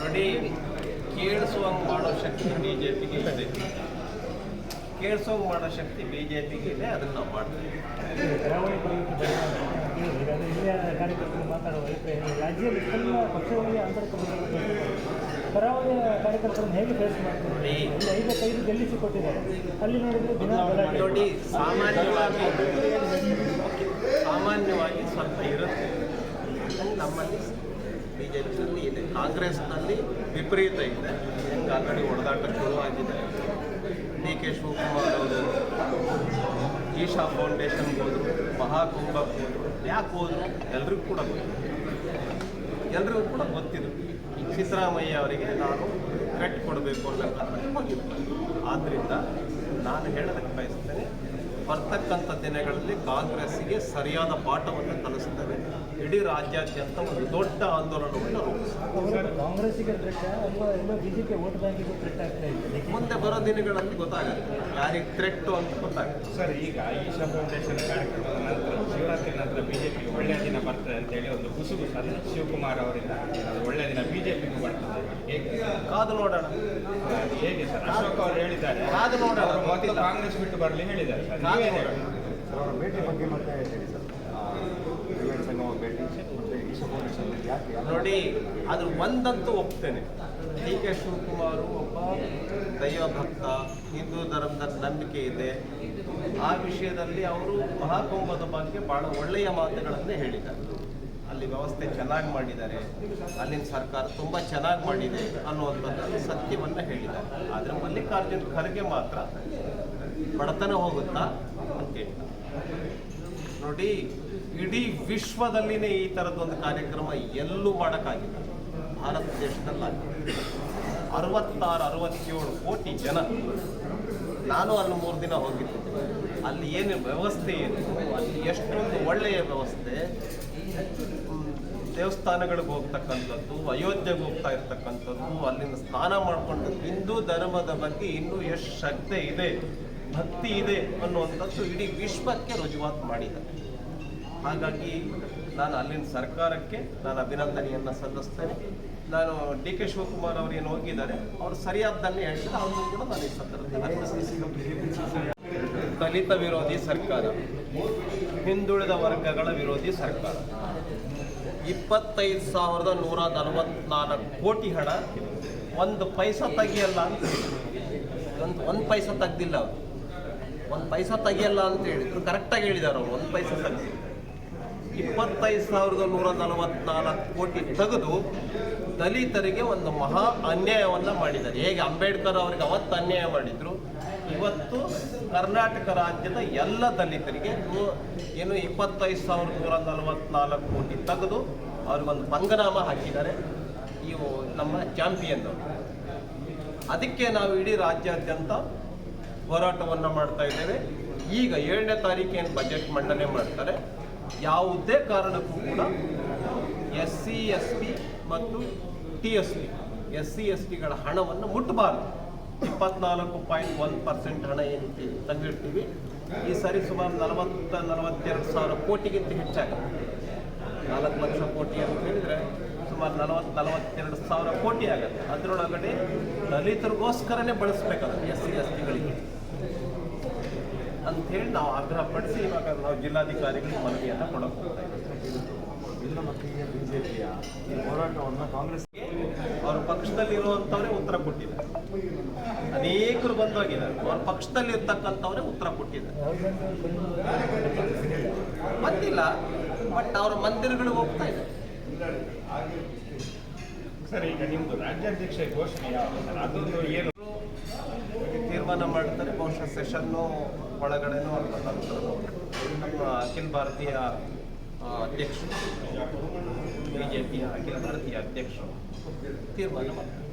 ನೋಡಿ ಕೇಳಿಸುವಂಗೆ ಮಾಡೋ ಶಕ್ತಿ B J ಪಿಗೆ ಇದೆ. ಕೇಳಿಸುವಂಗೆ ಮಾಡೋ ಶಕ್ತಿ ಬಿ ಜೆ ಪಿಗೆ ಇದೆ ಅದನ್ನು ನಾವು ಮಾಡ್ತೀವಿ. ಕರಾವಳಿ ಕಾರ್ಯಕರ್ತರು ಮಾತಾಡುವ ರಾಜ್ಯದಲ್ಲಿ ಪಕ್ಷಗಳಿಗೆ ಗೊಂದಲ ಕಾರ್ಯಕರ್ತರನ್ನು ಹೇಗೆ ಫೇಸ್ ಮಾಡ್ತಾರೆ? ನೋಡಿ. ಇಲ್ಲಿ ಐವತ್ತೈದು ಗೆಲ್ಲಿಸಿ ಕೊಟ್ಟಿದ್ದಾರೆ ಅಲ್ಲಿ ನೋಡಿದ್ರೆ ದಿನ ನೋಡಿ ಸಾಮಾನ್ಯವಾಗಿ ಸಾಮಾನ್ಯವಾಗಿ ಸ್ವಲ್ಪ ಇರುತ್ತೆ. ನಮ್ಮಲ್ಲಿ ಬಿ ಜೆ ಇದೆ. ಕಾಂಗ್ರೆಸ್ನಲ್ಲಿ ವಿಪರೀತ ಇದೆ. ಆಲ್ರೆಡಿ ಹೊಡೆದಾಟ ಶುರುವಾಗಿದೆ. ಡಿ ಕೆ ಶಿವಕುಮಾರ್ ಅವರು, ಈಶಾ ಫೌಂಡೇಶನ್ ಹೋದರು ಮಹಾಕುಂಭ ಹೋದರು. ಯಾಕೆ ಹೋದರು? ಎಲ್ರಿಗೂ ಕೂಡ ಗೊತ್ತು. ಎಲ್ರಿಗೂ ಕೂಡ ಗೊತ್ತಿದೆ. ಸಿದ್ದರಾಮಯ್ಯ ಅವರಿಗೆ ನಾನು ಕಟ್ ಕೊಡಬೇಕು ಅನ್ನೋ ಕಾರಣಕ್ಕೆ ಹೋಗಿದ್ದೆ ಆದ್ದರಿಂದ ನಾನು ಹೇಳೋದಕ್ಕೆ ಬಯಸ್ತೇನೆ, ಬರ್ತಕ್ಕಂಥ ದಿನಗಳಲ್ಲಿ ಕಾಂಗ್ರೆಸ್ಸಿಗೆ ಸರಿಯಾದ ಪಾಠವನ್ನು ಕಲಿಸುತ್ತವೆ. ಇಡೀ ರಾಜ್ಯಾದ್ಯಂತ ಒಂದು ದೊಡ್ಡ ಆಂದೋಲನವನ್ನು ರೂಪಿಸುತ್ತೆ ಮುಂದೆ ಬರೋ ದಿನಗಳಲ್ಲಿ ಗೊತ್ತಾಗುತ್ತೆ. ಯಾರಿಗೆ ಥ್ರೆಟ್ಟು ಅಂತ ಗೊತ್ತಾಗುತ್ತೆ. ಸರ್ ಈಗ ಈಶಾ ಫೌಂಡೇಶನ್ ಕಾರ್ಯಕ್ರಮದ ನಂತರ ಶಿವರಾತ್ರಿ ನಂತರ ಬಿಜೆಪಿ ಒಳ್ಳೆಯ ದಿನ ಬರ್ತದೆ ಅಂತೇಳಿ ಒಂದು ಗುಸುಗುಸು ಶಿವಕುಮಾರ್ ಅವರಿಂದ ಅದು ಒಳ್ಳೆಯ ದಿನ ಬಿಜೆಪಿಗೂ ಬರ್ತದೆ. ಹೇಗೆ ಕಾದು ನೋಡೋಣ. ಅದು ಹೇಗೆ ಸರ್? ಅಶೋಕ್ ಅವರು ಹೇಳಿದ್ದಾರೆ. ಕಾದು ನೋಡೋಣ. ಅವರು ಕಾಂಗ್ರೆಸ್ ಬಿಟ್ಟು ಬರಲಿ ಹೇಳಿದ್ದಾರೆ ಸರ್. ನೀವೇನು? ಅವರ ಭೇಟಿ ಬಗ್ಗೆ ಮತ್ತೆ ಹೇಳಿ ಸರ್. ನೋಡಿ ಅದ್ರ ಒಂದಂತೂ ಒಪ್ತೇನೆ. ಡಿ ಕೆ ಶಿವಕುಮಾರ್ ಒಬ್ಬ ದೈವ ಭಕ್ತ, ಹಿಂದೂ ಧರ್ಮದ ನಂಬಿಕೆ ಇದೆ. ಆ ವಿಷಯದಲ್ಲಿ ಅವರು ಮಹಾಕುಂಭದ ಬಗ್ಗೆ ಬಹಳ ಒಳ್ಳೆಯ ಮಾತುಗಳನ್ನೇ ಹೇಳಿದ್ದಾರೆ. ಅಲ್ಲಿ ವ್ಯವಸ್ಥೆ ಚೆನ್ನಾಗಿ ಮಾಡಿದ್ದಾರೆ. ಅಲ್ಲಿನ ಸರ್ಕಾರ ತುಂಬ ಚೆನ್ನಾಗಿ ಮಾಡಿದೆ ಅನ್ನುವಂಥದ್ದು ಸತ್ಯವನ್ನು ಹೇಳಿದ್ದಾರೆ. ಆದರೆ ಮಲ್ಲಿಕಾರ್ಜುನ್ ಖರ್ಗೆ ಮಾತ್ರ ಬಡತನ ಹೋಗುತ್ತಾ ನೋಡಿ, ಇಡೀ ವಿಶ್ವದಲ್ಲಿನೇ ಈ ಥರದ್ದೊಂದು ಕಾರ್ಯಕ್ರಮ ಎಲ್ಲೂ ಮಾಡೋಕ್ಕಾಗಿಲ್ಲ. ಭಾರತ ದೇಶದಲ್ಲಾಗಿದೆ ಅರವತ್ತಾರು, ಅರವತ್ತೇಳು ಕೋಟಿ ಜನ ನಾನು ಅಲ್ಲಿ ಮೂರು ದಿನ ಹೋಗಿದ್ದೆ. ಅಲ್ಲಿ ಏನು ವ್ಯವಸ್ಥೆ ಏನು? ಅಲ್ಲಿ ಎಷ್ಟೊಂದು ಒಳ್ಳೆಯ ವ್ಯವಸ್ಥೆ. ದೇವಸ್ಥಾನಗಳಿಗೆ ಹೋಗ್ತಕ್ಕಂಥದ್ದು, ಅಯೋಧ್ಯೆಗೆ ಹೋಗ್ತಾ ಇರ್ತಕ್ಕಂಥದ್ದು, ಅಲ್ಲಿಂದ ಸ್ನಾನ ಮಾಡಿಕೊಂಡು ಹಿಂದೂ ಧರ್ಮದ ಬಗ್ಗೆ ಇನ್ನೂ ಎಷ್ಟು ಶ್ರದ್ಧೆ ಇದೆ? ಭಕ್ತಿ ಇದೆ ಅನ್ನುವಂಥದ್ದು ಇಡೀ ವಿಶ್ವಕ್ಕೆ ರುಜುವಾತು ಮಾಡಿದ್ದಾರೆ ಹಾಗಾಗಿ ನಾನು ಅಲ್ಲಿನ ಸರ್ಕಾರಕ್ಕೆ ನಾನು ಅಭಿನಂದನೆಯನ್ನು ಸಲ್ಲಿಸ್ತೇನೆ. ನಾನು ಡಿ ಕೆ ಶಿವಕುಮಾರ್ ಅವರು ಹೋಗಿದ್ದಾರೆ, ಅವರು ಸರಿಯಾದ್ದನ್ನೇ ಹೇಳ್ತಾರೆ, ಅವ್ರನ್ನೂ ಕೂಡ ನಾನು ಈ ದಲಿತ ವಿರೋಧಿ ಸರ್ಕಾರ, ಹಿಂದುಳಿದ ವರ್ಗಗಳ ವಿರೋಧಿ ಸರ್ಕಾರ. ಇಪ್ಪತ್ತೈದು ಸಾವಿರದ ನೂರ ನಲವತ್ನಾಲ್ಕು ಕೋಟಿ ಹಣ, ಒಂದು ಪೈಸ ತೆಗಿಯಲ್ಲ ಒಂದು ಒಂದು ಪೈಸಾ ತೆಗ್ದಿಲ್ಲ ಅವರು. ಒಂದು ಪೈಸ ತೆಗಿಯಲ್ಲ ಅಂತ ಹೇಳಿದ್ರು ಕರೆಕ್ಟಾಗಿ ಹೇಳಿದಾರೆ ಅವರು, ಒಂದು ಪೈಸ ತೆಗ್ದಿಲ್ಲ ಇಪ್ಪತ್ತೈದು ಸಾವಿರದ ನೂರ ನಲವತ್ನಾಲ್ಕು ಕೋಟಿ ತೆಗೆದು ದಲಿತರಿಗೆ ಒಂದು ಮಹಾ ಅನ್ಯಾಯವನ್ನು ಮಾಡಿದ್ದಾರೆ. ಹೇಗೆ? ಅಂಬೇಡ್ಕರ್ ಅವರಿಗೆ ಅವತ್ತು ಅನ್ಯಾಯ ಮಾಡಿದ್ರು. ಇವತ್ತು ಕರ್ನಾಟಕ ರಾಜ್ಯದ ಎಲ್ಲ ದಲಿತರಿಗೆ ಏನು ಇಪ್ಪತ್ತೈದು ಸಾವಿರದ ನೂರ ನಲವತ್ನಾಲ್ಕು ಕೋಟಿ ತೆಗೆದು ಅವ್ರಿಗೊಂದು ಪಂಗನಾಮ ಹಾಕಿದ್ದಾರೆ. ಇವು ನಮ್ಮ ಚಾಂಪಿಯನ್ ಅವರು. ಅದಕ್ಕೆ ನಾವು ಇಡೀ ರಾಜ್ಯಾದ್ಯಂತ ಹೋರಾಟವನ್ನು ಮಾಡ್ತಾ ಇದ್ದೇವೆ. ಈಗ ಏಳನೇ ತಾರೀಕೇನು ಬಜೆಟ್ ಮಂಡನೆ ಮಾಡ್ತಾರೆ. ಯಾವುದೇ ಕಾರಣಕ್ಕೂ ಕೂಡ ಎಸ್ ಸಿ, ಎಸ್ ಟಿ ಮತ್ತು T S T, S C, S ಟಿಗಳ ಹಣವನ್ನು ಮುಟ್ಟಬಾರದು ಇಪ್ಪತ್ನಾಲ್ಕು ಪಾಯಿಂಟ್ ಒನ್ ಪರ್ಸೆಂಟ್ ಹಣ ಏನೈತಿ ತೆಗೆದಿರ್ತೀವಿ ಈ ಸರಿ ಸುಮಾರು ನಲವತ್ತ ನಲವತ್ತೆರಡು ಸಾವಿರ ಕೋಟಿಗಿಂತ ಹೆಚ್ಚಾಗುತ್ತೆ ನಾಲ್ಕು ಲಕ್ಷ ಕೋಟಿ ಅಂತ ಹೇಳಿದರೆ ಸುಮಾರು ನಲವತ್ತು, ನಲವತ್ತೆರಡು ಸಾವಿರ ಕೋಟಿ ಆಗುತ್ತೆ. ಅದರೊಳಗಡೆ ದಲಿತರಿಗೋಸ್ಕರನೇ ಬಳಸಬೇಕಾದ ಎಸ್ ಸಿ, ಎಸ್ ಟಿಗಳಿಗೆ ಅಂಥೇಳಿ ನಾವು ಆಗ್ರಹ ಪಡಿಸಿ ಇವಾಗ ನಾವು ಜಿಲ್ಲಾಧಿಕಾರಿಗಳಿಗೆ ಮನವಿಯನ್ನು ಕೊಡೋಕೆ ಹೋಗ್ತಾ ಇದ್ದೀವಿ ಬಿಜೆಪಿಯ ಈ ಹೋರಾಟವನ್ನು ಕಾಂಗ್ರೆಸ್ಗೆ ಅವ್ರ ಪಕ್ಷದಲ್ಲಿ ಇರುವಂಥವ್ರೆ ಉತ್ತರ ಕೊಟ್ಟಿದ್ದಾರೆ. ಅನೇಕರು ಬಂದೋಗಿದ್ದಾರೆ. ಅವ್ರ ಪಕ್ಷದಲ್ಲಿ ಇರ್ತಕ್ಕಂಥವ್ರೆ ಉತ್ತರ ಕೊಟ್ಟಿದ್ದಾರೆ. ಬಂದಿಲ್ಲ ಬಟ್ ಅವ್ರ ಮಂದಿರಗಳಿಗೆ ಹೋಗ್ತಾ ಇದ್ದಾರೆ ಸರ್ ಈಗ ನಿಮ್ಮದು ರಾಜ್ಯಾಧ್ಯಕ್ಷ ಘೋಷಣೆ ಅದೊಂದು ಏನು ತೀರ್ಮಾನ ಮಾಡ್ತಾರೆ ಬಹುಶಃ ಸೆಷನ್ನು ಒಳಗಡೆನೂ ಅಲ್ಲ ನಮ್ಮ ಅಖಿಲ ಭಾರತೀಯ ಅಧ್ಯಕ್ಷರು ಬಿ ಜೆ ಪಿಯ ಅಖಿಲ ಭಾರತೀಯ ಅಧ್ಯಕ್ಷರು. ತೀರ್ಮಾನ ಮಾಡ್ತಾರೆ.